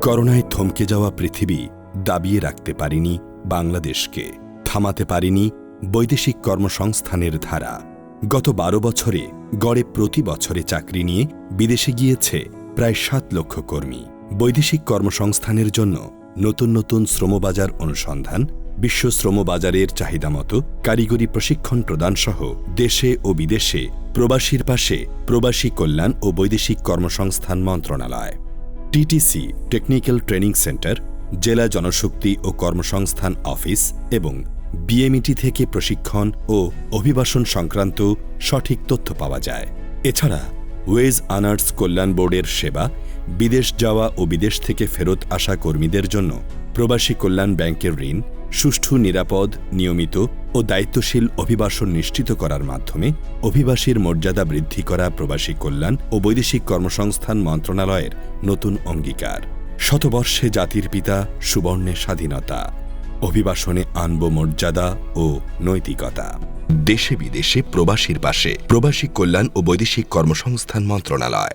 করোনায় থমকে যাওয়া পৃথিবী দাবিয়ে রাখতে পারেনি বাংলাদেশকে, থামাতে পারেনি বৈদেশিক কর্মসংস্থানের ধারা। গত বারো বছরে, গড়ে প্রতি বছরে চাকরি নিয়ে বিদেশে গিয়েছে প্রায় সাত লক্ষ কর্মী। বৈদেশিক কর্মসংস্থানের জন্য নতুন নতুন শ্রমবাজার অনুসন্ধান, বিশ্ব শ্রমবাজারের চাহিদা মতো কারিগরি প্রশিক্ষণ প্রদানসহ দেশে ও বিদেশে প্রবাসীর পাশে প্রবাসী কল্যাণ ও বৈদেশিক কর্মসংস্থান মন্ত্রণালয়। টিটিসি টেকনিক্যাল ট্রেনিং সেন্টার, জেলা জনশক্তি ও কর্মসংস্থান অফিস এবং বিএমইটি থেকে প্রশিক্ষণ ও অভিবাসন সংক্রান্ত সঠিক তথ্য পাওয়া যায়। এছাড়া ওয়েজ আনার্স কল্যাণ বোর্ডের সেবা বিদেশ যাওয়া ও বিদেশ থেকে ফেরত আসা কর্মীদের জন্য প্রবাসী কল্যাণ ব্যাংকের ঋণ সুষ্ঠু, নিরাপদ, নিয়মিত ও দায়িত্বশীল অভিবাসন নিশ্চিত করার মাধ্যমে অভিবাসীর মর্যাদা বৃদ্ধি করা প্রবাসী কল্যাণ ও বৈদেশিক কর্মসংস্থান মন্ত্রণালয়ের নতুন অঙ্গীকার। শতবর্ষে জাতির পিতা সুবর্ণের স্বাধীনতা। অভিবাসনে আনব মর্যাদা ও নৈতিকতা। দেশে বিদেশে প্রবাসীর পাশে প্রবাসী কল্যাণ ও বৈদেশিক কর্মসংস্থান মন্ত্রণালয়।